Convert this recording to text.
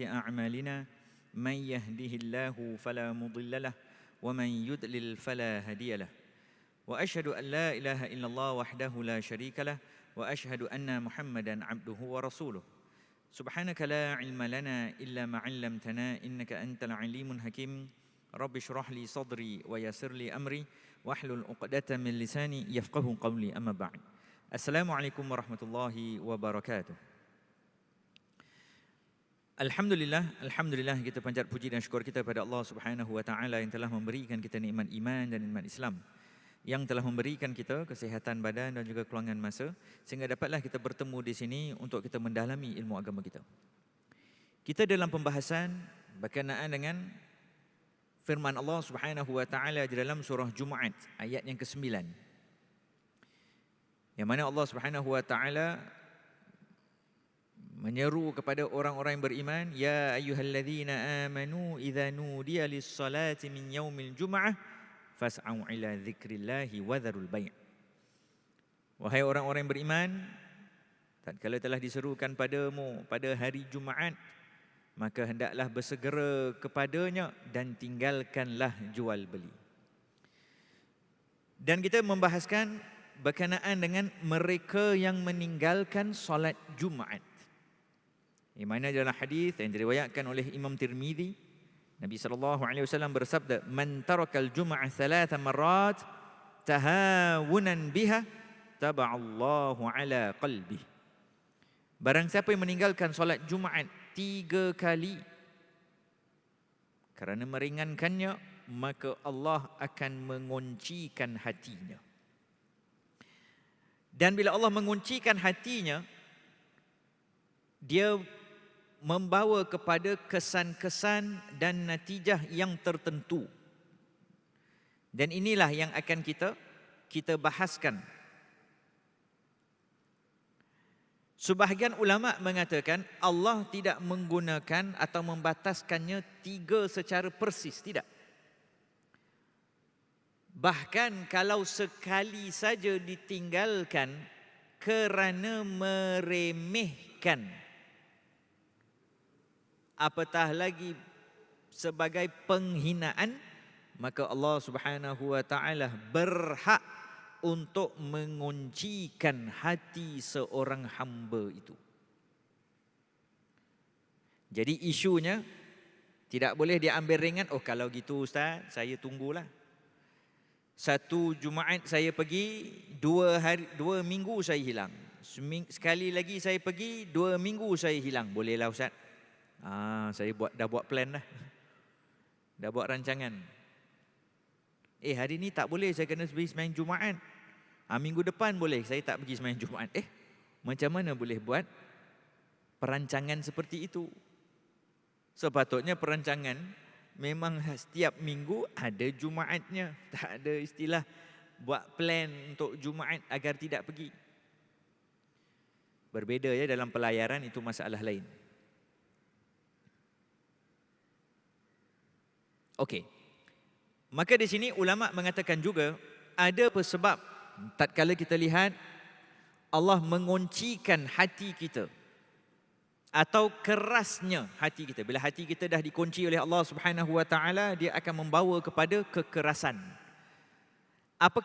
أعمالنا من يهده الله فلا مضل له ومن يضلل فلا هادي له. وأشهد أن لا إله إلا الله وحده لا شريك له وأشهد أن محمدا عبده ورسوله. سبحانك لا علم لنا إلا ما علمتنا إنك أنت العليم الحكيم. رب اشرح لي صدري ويسر لي أمري واحلل عقدة من لساني يفقه قولي. أما بعد السلام عليكم ورحمة الله وبركاته. Alhamdulillah, Alhamdulillah kita panjat puji dan syukur kita pada Allah Subhanahu Wa Taala yang telah memberikan kita nikmat iman dan nikmat Islam yang telah memberikan kita kesehatan badan dan juga keluangan masa sehingga dapatlah kita bertemu di sini untuk kita mendalami ilmu agama kita. Kita dalam pembahasan berkenaan dengan firman Allah Subhanahu Wa Taala di dalam surah Jumaat ayat yang ke-9. Yang mana Allah Subhanahu Wa Taala menyeru kepada orang-orang yang beriman ya ayyuhalladzina amanu idza nudiya lis-salati min yaumil jum'ah fas'au ila dzikrillahi wa dzarul bai' wahai orang-orang yang beriman tatkala telah diserukan padamu pada hari Jumaat maka hendaklah bersegera kepadanya dan tinggalkanlah jual beli. Dan kita membahaskan berkenaan dengan mereka yang meninggalkan solat Jumaat yang mana dalam hadis yang diriwayatkan oleh Imam Tirmizi Nabi sallallahu alaihi wasallam bersabda man tarakal jum'ah thalatha marrat tahawunan biha taba'allahu ala qalbi Barang siapa yang meninggalkan solat Jumaat tiga kali kerana meringankannya maka Allah akan menguncikan hatinya. Dan bila Allah menguncikan hatinya dia membawa kepada kesan-kesan dan natijah yang tertentu. Dan inilah yang akan kita kita bahaskan. Sebahagian ulama mengatakan Allah tidak menggunakan atau membataskannya tiga secara persis, tidak. Bahkan kalau sekali saja ditinggalkan kerana meremehkan apatah lagi sebagai penghinaan maka Allah Subhanahu wa taala berhak untuk menguncikan hati seorang hamba itu. Jadi isunya tidak boleh diambil ringan. Oh kalau gitu ustaz, saya tunggulah. Satu Jumaat saya pergi, dua hari dua minggu saya hilang. Sekali lagi saya pergi, dua minggu saya hilang. Bolehlah ustaz. Ah, saya buat dah buat plan dah. Dah buat rancangan. Eh, hari ni tak boleh saya kena pergi semain Jumaat. Ah, minggu depan boleh saya tak pergi semain Jumaat. Eh, macam mana boleh buat perancangan seperti itu? Sepatutnya perancangan memang setiap minggu ada Jumaatnya. Tak ada istilah buat plan untuk Jumaat agar tidak pergi. Berbeza ya dalam pelayaran itu masalah lain. Okey. Maka di sini ulama mengatakan juga ada sebab tatkala kita lihat Allah menguncikan hati kita atau kerasnya hati kita. Bila hati kita dah dikunci oleh Allah Subhanahu Wa Taala, dia akan membawa kepada kekerasan. Apa